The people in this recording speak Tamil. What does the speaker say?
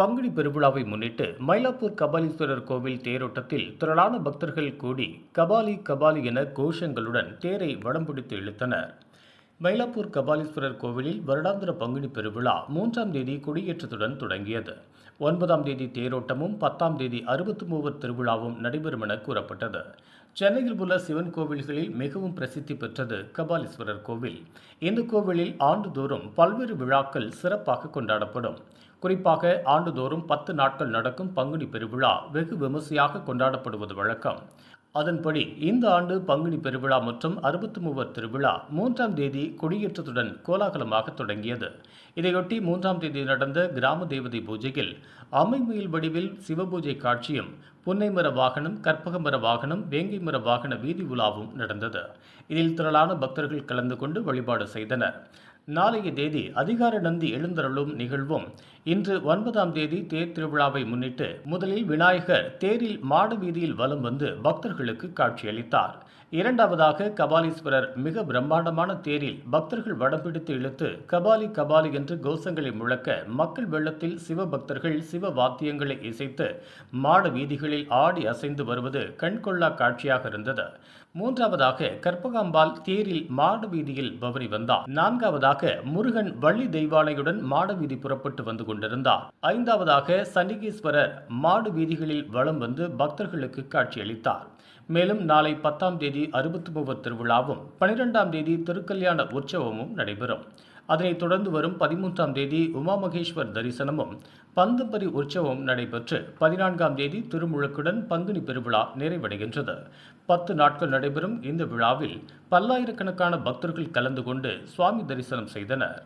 பங்குனி பெருவிழாவை முன்னிட்டு மயிலாப்பூர் கபாலீஸ்வரர் கோவில் தேரோட்டத்தில் திரளான பக்தர்கள் கூடி கபாலி கபாலி என கோஷங்களுடன் தேரை வடம் பிடித்து இழுத்தனர். மயிலாப்பூர் கபாலீஸ்வரர் கோவிலில் வருடாந்திர பங்குனி பெருவிழா மூன்றாம் தேதி கொடியேற்றத்துடன் தொடங்கியது. ஒன்பதாம் தேதி தேரோட்டமும் பத்தாம் தேதி அறுபத்தி மூவர் திருவிழாவும் நடைபெறும் என கூறப்பட்டது. சென்னையில் உள்ள சிவன் கோவில்களில் மிகவும் பிரசித்தி பெற்றது கபாலீஸ்வரர் கோவில். இந்த கோவிலில் ஆண்டுதோறும் பல்வேறு விழாக்கள் சிறப்பாக கொண்டாடப்படும். குறிப்பாக ஆண்டுதோறும் பத்து நாட்கள் நடக்கும் பங்குனி பெருவிழா வெகு விமர்சையாக கொண்டாடப்படுவது வழக்கம். அதன்படி இந்த ஆண்டு பங்குனி பெருவிழா மற்றும் அறுபத்தி மூவர் திருவிழா மூன்றாம் தேதி கொடியேற்றத்துடன் கோலாகலமாக தொடங்கியது. இதையொட்டி மூன்றாம் தேதி நடந்த கிராம தேவதை பூஜையில் அம்மைமயில் வடிவில் சிவபூஜை காட்சியும் புன்னைமர வாகனம் கற்பகமர வாகனம் வேங்கை மர வாகன வீதி உலாவும் நடந்தது. இதில் திரளான பக்தர்கள் கலந்து கொண்டு வழிபாடு செய்தனர். நாளைய தேதி அதிகார நந்தி எழுந்தருளும் நிகழ்வும் இன்று ஒன்பதாம் தேதி தேர் திருவிழாவை முன்னிட்டு முதலில் விநாயகர் தேரில் மாட வீதியில் வலம் வந்து பக்தர்களுக்கு காட்சியளித்தார். இரண்டாவதாக கபாலீஸ்வரர் மிக பிரம்மாண்டமான தேரில் பக்தர்கள் வடம் பிடித்து இழுத்து கபாலி கபாலி என்று கோஷங்களை முழக்க மக்கள் வெள்ளத்தில் சிவ பக்தர்கள் சிவ வாத்தியங்களை இசைத்து மாட வீதிகளில் ஆடி அசைந்து வருவது கண்கொள்ளா காட்சியாக இருந்தது. மூன்றாவதாக கற்பகாம்பாள் தேரில் மாட வீதியில் பவனி வந்தார் நான்காவதாக முருகன் வள்ளி தெய்வானையுடன் மாட வீதி புறப்பட்டு வந்து கொண்டிருந்தார். ஐந்தாவதாக சண்டிகேஸ்வரர் மாடு வீதிகளில் வலம் வந்து பக்தர்களுக்கு காட்சியளித்தார். மேலும் நாளை பத்தாம் தேதி அறுபத்தி மூவர் திருவிழாவும் பனிரெண்டாம் தேதி திருக்கல்யாண உற்சவமும் நடைபெறும். அதனைத் தொடர்ந்து வரும் பதிமூன்றாம் தேதி உமா மகேஸ்வர் தரிசனமும் பந்தப்பரி உற்சவம் நடைபெற்று பதினான்காம் தேதி திருமுழுக்குடன் பங்குனி பெருவிழா நிறைவடைகின்றது. பத்து நாட்கள் நடைபெறும் இந்த விழாவில் பல்லாயிரக்கணக்கான பக்தர்கள் கலந்து கொண்டு சுவாமி தரிசனம் செய்தனர்.